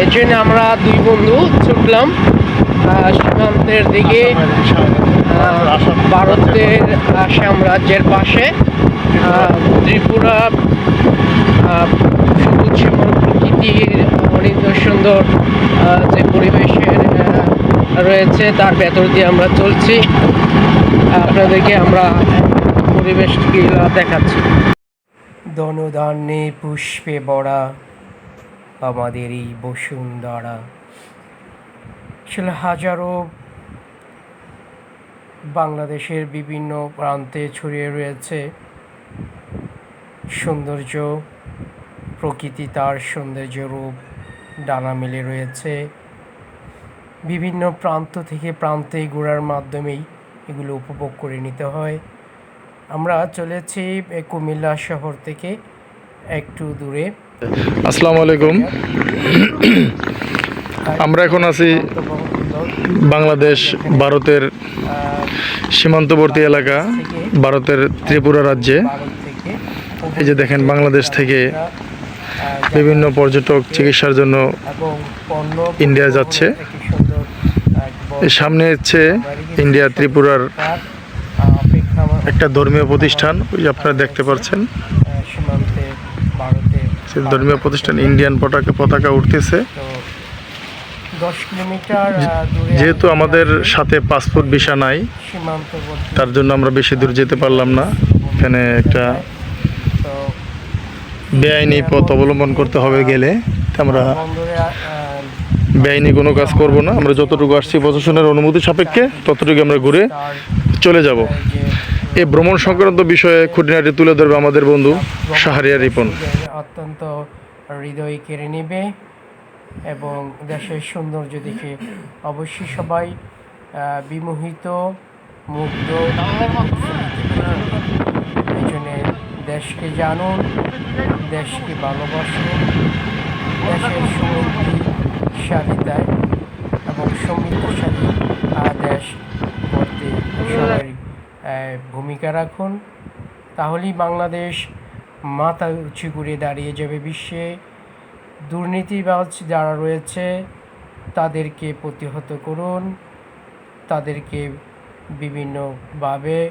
এর জন্য আমরা দুই বন্ধু ছুটলাম সীমান্তের দিকে ভারতের আসাম রাজ্যের পাশে ত্রিপুরা সবুজ শ্যামল প্রকৃতির অনিন্দ সুন্দর যে পরিবেশের রয়েছে তার ভেতর দিয়ে আমরা চলছি। আপনাদেরকে আমরা পরিবেশটি দেখাচ্ছি। ধনুধান্যে পুষ্পে বড়া। আমাদের এই বসুন্ধরা। আসলে হাজারো বাংলাদেশের বিভিন্ন প্রান্তে ছড়িয়ে রয়েছে সৌন্দর্য, প্রকৃতি তার সৌন্দর্য রূপ, ডানা মেলে রয়েছে। বিভিন্ন প্রান্ত থেকে প্রান্তে ঘোরার মাধ্যমেই এগুলো উপভোগ করে নিতে হয়। আমরা চলেছি কুমিল্লা শহর থেকে একটু দূরে। আসসালামু আলাইকুম। আমরা এখন আছি বাংলাদেশ, ভারতের সীমান্তবর্তী এলাকা, ভারতের ত্রিপুরা রাজ্যে। এই যে দেখেন, বাংলাদেশ থেকে বিভিন্ন পর্যটক চিকিৎসার জন্য ইন্ডিয়া যাচ্ছে। সামনে হচ্ছে ইন্ডিয়া ত্রিপুরার একটা ধর্মীয় প্রতিষ্ঠান, ওই আপনারা দেখতে পাচ্ছেন। সীমান্তে ভারতের ধর্মীয় প্রতিষ্ঠান ইন্ডিয়ান পতাকা পতাকা উঠতেছে। যেহেতু আমাদের সাথে পাসপোর্ট ভিসা নাই তার জন্য আমরা বেশি দূর যেতে পারলাম না। এখানে একটা বেআইনি পথ অবলম্বন করতে হবে গেলে। আমরা বেআইনি কোনো কাজ করব না। আমরা যতটুকু আসছি প্রশাসনের অনুমতি সাপেক্ষে ততটুকু আমরা ঘুরে চলে যাব। এই ভ্রমণ সংক্রান্ত বিষয়ে খুঁটিনাটি তুলে ধরবে আমাদের বন্ধু শাহরিয়া রিপন। অত্যন্ত হৃদয় কেড়ে নেবে এবং দেশের সৌন্দর্য দেখে অবশ্যই সবাই বিমোহিত, মুগ্ধ, এই জন্যে দেশকে জানুন, দেশকে ভালোবাসুন দেশের সমৃদ্ধিশালিতায় এবং সমৃদ্ধশালী আহ, দেশ করতে সবাই আহ, ভূমিকা রাখুন। তাহলেই বাংলাদেশ মাথা উঁচু করে দাঁড়িয়ে যাবে বিশ্বে। দুর্নীতিবাজ যারা রয়েছে, তাদেরকে প্রতিহত করুন। তাদেরকে বিভিন্নভাবে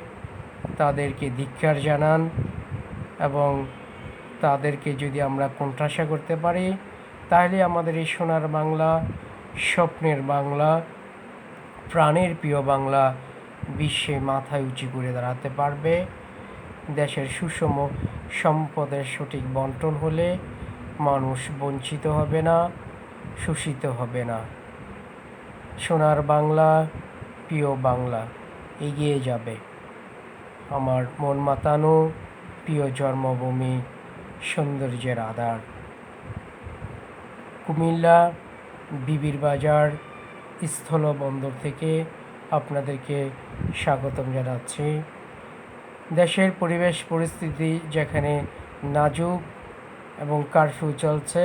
তাদেরকে ধিক্ষার জানান এবং তাদেরকে যদি আমরা কোণঠাসা করতে পারি, তাহলে আমাদের এই সোনার বাংলা, স্বপ্নের বাংলা, প্রাণের প্রিয় বাংলা বিশ্বে মাথায় উঁচু করে দাঁড়াতে পারবে। দেশের সুষম সম্পদের সঠিক বন্টন হলে মানুষ বঞ্চিত হবে না, শোষিত হবে না। সোনার বাংলা, প্রিয় বাংলা, এগিয়ে যাবে। আমার মন মাতানো প্রিয় জন্মভূমি সৌন্দর্যের আধার। কুমিল্লা, বিবির বাজার, স্থলবন্দর থেকে আপনাদেরকে স্বাগতম জানাচ্ছি। দেশের পরিবেশ পরিস্থিতি যেখানে নাজুক এবং কারফিউ চলছে,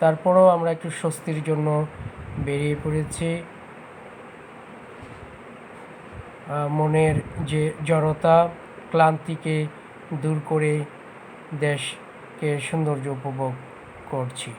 তারপরেও আমরা একটু স্বস্তির জন্য বেরিয়ে পড়েছি। মনের যে জড়তা, ক্লান্তিকে দূর করে দেশকে সৌন্দর্য উপভোগ করছি।